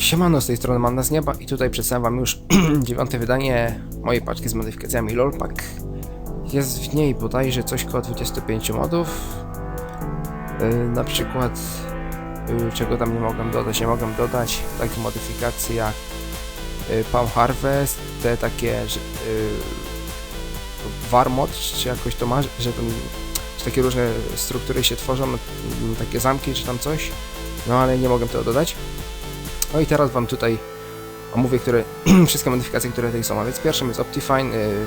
Siemano, z tej strony Manda z Nieba i tutaj przedstawiam wam już dziewiąte wydanie mojej paczki z modyfikacjami LOLPAK. Jest w niej bodajże coś koło 25 modów. Yy, na przykład, yy, czego tam nie mogłem dodać, nie mogłem dodać takich modyfikacji jak yy, Palm Harvest, te takie, yy, Warmod, czy jakoś to ma, że tam że takie różne struktury się tworzą, takie zamki czy tam coś. No ale nie mogłem tego dodać. No i teraz Wam tutaj omówię które, wszystkie modyfikacje, które tutaj są. A więc pierwszym jest Optifine, yy,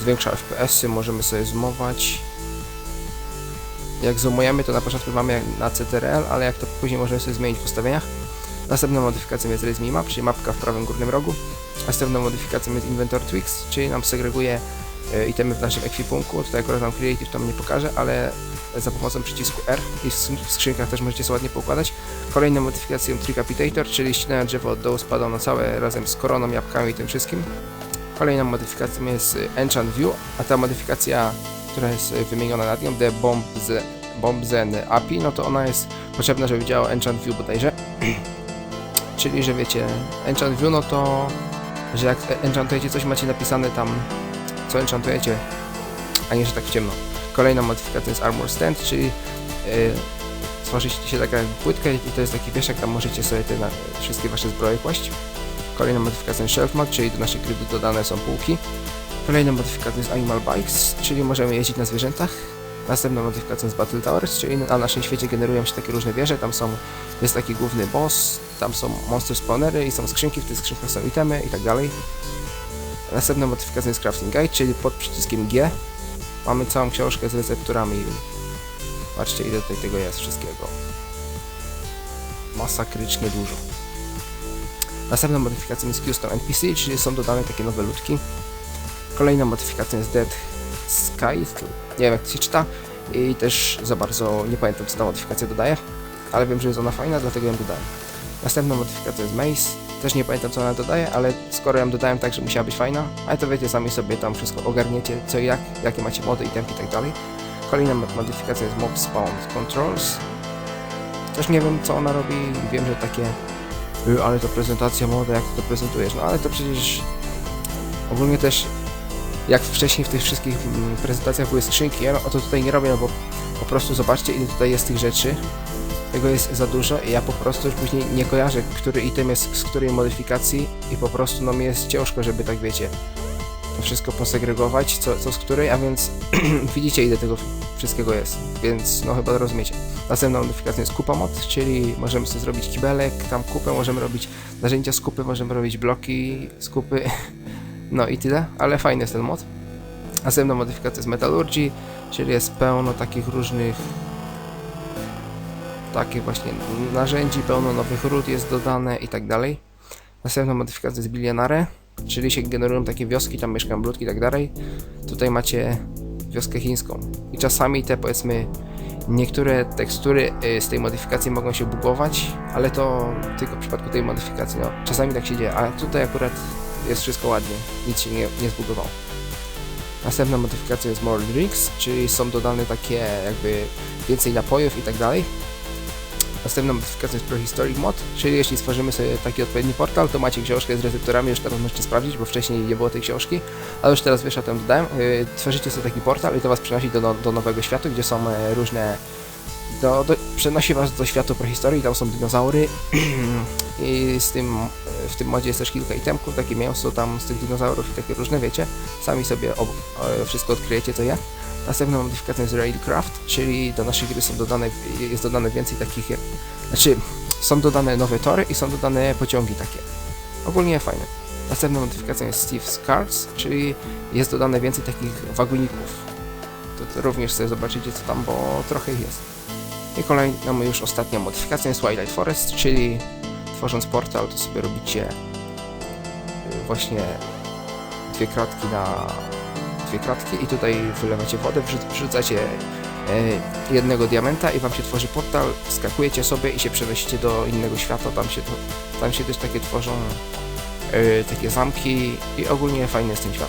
zwiększa FPS-y, możemy sobie zoomować. Jak zoomujemy, to na początku mamy na CTRL, ale jak to później możemy sobie zmienić w ustawieniach. Następną modyfikacją jest Raise Me Map, czyli mapka w prawym górnym rogu. Następną modyfikacją jest Inventor Tweaks, czyli nam segreguje e, itemy w naszym ekwipunku. Tutaj akurat nam Creative tam nie pokaże, ale za pomocą przycisku R i w skrzyn- w skrzynkach też możecie sobie ładnie poukładać. Kolejną modyfikacją Tricapitator, czyli ścinając drzewo od dołu spada na całe razem z koroną, jabłkami i tym wszystkim. Kolejną modyfikacją jest y, Enchant View, a ta modyfikacja, która jest y, wymieniona nad nią, The Bomb, z, Bomb Zen API, no to ona jest potrzebna, żeby działał Enchant View bodajże. Czyli, że wiecie, Enchant View, no to, że jak e- enchantujecie coś, macie napisane tam, co enchantujecie, a nie, że tak w ciemno. Kolejna modyfikacja jest Armor Stand, czyli yy, stworzycie się taką płytkę i to jest taki wieszak, tam możecie sobie te na, wszystkie wasze zbroje kłaść. Kolejna modyfikacja jest Shelf Mod, czyli do naszej gry dodane są półki. Kolejna modyfikacja jest Animal Bikes, czyli możemy jeździć na zwierzętach. Następna modyfikacja jest Battle Towers, czyli na naszym świecie generują się takie różne wieże, tam są, jest taki główny boss, tam są monster spawnery i są skrzynki, w tych skrzynkach są itemy i tak dalej. Następna modyfikacja jest Crafting Guide, czyli pod przyciskiem G mamy całą książkę z recepturami. Patrzcie ile tutaj tego jest wszystkiego. Masakrycznie dużo. Następną modyfikacją jest Custom NPC, czyli są dodane takie nowe ludki. Kolejną modyfikacją jest Dead Sky, nie wiem jak to się czyta i też za bardzo nie pamiętam co ta modyfikacja dodaje, ale wiem, że jest ona fajna, dlatego ją dodałem. Następną modyfikacją jest Maze, też nie pamiętam co ona dodaje, ale skoro ją dodałem tak, że musiała być fajna, ale to wiecie, sami sobie tam wszystko ogarniecie, co i jak, jakie macie mody, itemki i tak dalej. Kolejna mod- modyfikacja jest Mob Spawn Controls. Też nie wiem co ona robi, wiem, że takie y, ale to prezentacja mody, jak to prezentujesz, no ale to przecież ogólnie też jak wcześniej w tych wszystkich mm, prezentacjach były skrzynki, ja o to tutaj nie robię, no bo po prostu zobaczcie ile tutaj jest tych rzeczy, tego jest za dużo i ja po prostu już później nie kojarzę, który item jest z której modyfikacji i po prostu no mi jest ciężko, żeby tak wiecie, to wszystko posegregować, co, co z której, a więc widzicie ile tego wszystkiego jest, więc no chyba rozumiecie. Następną modyfikacją jest kupa mod, czyli możemy sobie zrobić kibelek, tam kupę, możemy robić narzędzia z kupy, możemy robić bloki z kupy, no i tyle, ale fajny jest ten mod. Następna modyfikacja jest Metallurgy, czyli jest pełno takich różnych takich właśnie narzędzi, pełno nowych ród jest dodane i tak dalej. Następna modyfikacja jest Billionare, czyli się generują takie wioski, tam mieszkają ludki i tak dalej. Tutaj macie wioskę chińską. I czasami te powiedzmy niektóre tekstury y, z tej modyfikacji mogą się bugować, ale to tylko w przypadku tej modyfikacji. No, czasami tak się dzieje, ale tutaj akurat jest wszystko ładnie, nic się nie, nie zbugowało. Następna modyfikacja jest More Drinks, czyli są dodane takie jakby więcej napojów i tak dalej. Następna modyfikacja jest Prehistoric Mod, czyli jeśli stworzymy sobie taki odpowiedni portal, to macie książkę z receptorami, już teraz możecie sprawdzić, bo wcześniej nie było tej książki, ale już teraz wiesz, ja tam dodałem. Yy, tworzycie sobie taki portal i to was przenosi do, no- do nowego świata, gdzie są e, różne... Do, do, przenosi was do świata prehistorii, tam są dinozaury i z tym, w tym modzie jest też kilka itemków, takie mięso tam z tych dinozaurów i takie różne, wiecie, sami sobie ob, e, wszystko odkryjecie co ja. Następną modyfikacją jest Railcraft, czyli do naszej gry są dodane, jest dodane więcej takich, znaczy są dodane nowe tory i są dodane pociągi takie. Ogólnie fajne. Następną modyfikacją jest Steve's Cars, czyli jest dodane więcej takich wagoników. To, to również sobie zobaczycie co tam, bo trochę ich jest. I kolejną już ostatnią modyfikacją jest Twilight Forest, czyli tworząc portal to sobie robicie y, właśnie dwie kratki na dwie kratki i tutaj wylewacie wodę, wrzu- wrzucacie e, jednego diamenta i wam się tworzy portal, skakujecie sobie i się przenosicie do innego świata, tam się, tam się też takie tworzą e, takie zamki i ogólnie fajny jest ten świat.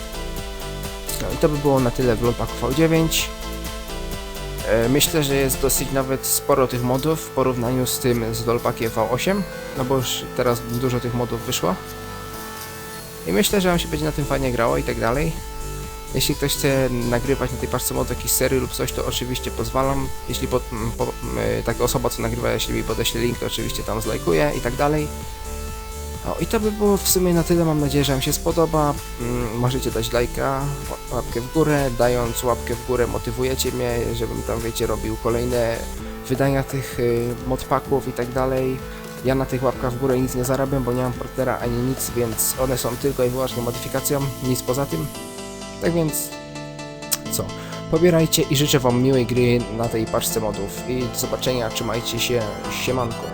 No i to by było na tyle w Lumpaku V9. E, Myślę, że jest dosyć nawet sporo tych modów w porównaniu z tym z Lolpackiem V8, no bo już teraz dużo tych modów wyszło. I myślę, że wam się będzie na tym fajnie grało i tak dalej. Jeśli ktoś chce nagrywać na tej paczce mod jakiś serii lub coś, to oczywiście pozwalam. Jeśli po, m, taka osoba, co nagrywa, jeśli mi podeśle link, to oczywiście tam zlajkuję i tak dalej. O, i to by było w sumie na tyle. Mam nadzieję, że Wam się spodoba. Mm, możecie dać lajka, ła- łapkę w górę. Dając łapkę w górę, motywujecie mnie, żebym tam, wiecie, robił kolejne wydania tych y, modpaków i tak dalej. Ja na tych łapkach w górę nic nie zarabiam, bo nie mam partnera ani nic, więc one są tylko i wyłącznie modyfikacją, nic poza tym. Tak więc, co? Pobierajcie i życzę Wam miłej gry na tej paczce modów. I do zobaczenia, trzymajcie się, siemanko.